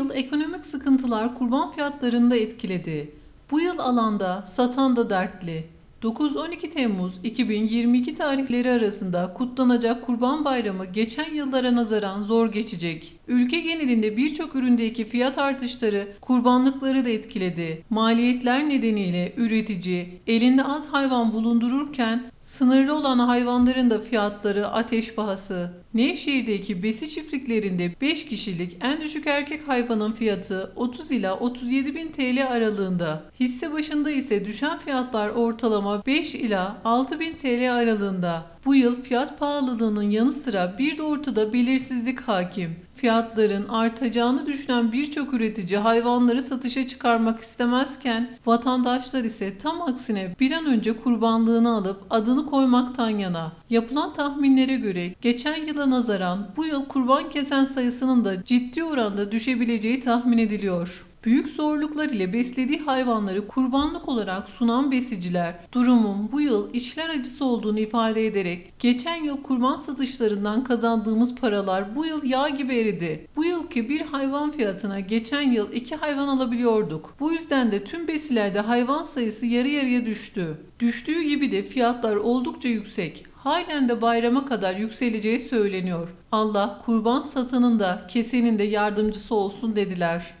yıl ekonomik sıkıntılar kurban fiyatlarını da etkiledi. Bu yıl alanda satan da dertli. 9-12 Temmuz 2022 tarihleri arasında kutlanacak Kurban Bayramı geçen yıllara nazaran zor geçecek. Ülke genelinde birçok üründeki fiyat artışları kurbanlıkları da etkiledi. Maliyetler nedeniyle üretici elinde az hayvan bulundururken sınırlı olan hayvanların da fiyatları ateş pahası. Nevşehir'deki besi çiftliklerinde 5 kişilik en düşük erkek hayvanın fiyatı 30 ila 37 bin TL aralığında. Hisse başında ise düşen fiyatlar ortalama 5 ila 6 bin TL aralığında. Bu yıl fiyat pahalılığının yanı sıra bir de ortada belirsizlik hakim. Fiyatların artacağını düşünen birçok üretici hayvanları satışa çıkarmak istemezken vatandaşlar ise tam aksine bir an önce kurbanlığını alıp adını koymaktan yana. Yapılan tahminlere göre geçen yıla nazaran bu yıl kurban kesen sayısının da ciddi oranda düşebileceği tahmin ediliyor. Büyük zorluklar ile beslediği hayvanları kurbanlık olarak sunan besiciler durumun bu yıl işler acısı olduğunu ifade ederek geçen yıl kurban satışlarından kazandığımız paralar bu yıl yağ gibi eridi. Bu yılki bir hayvan fiyatına geçen yıl iki hayvan alabiliyorduk. Bu yüzden de tüm besilerde hayvan sayısı yarı yarıya düştü. Düştüğü gibi de fiyatlar oldukça yüksek. Halen de bayrama kadar yükseleceği söyleniyor. Allah kurban satanın da kesenin de yardımcısı olsun dediler.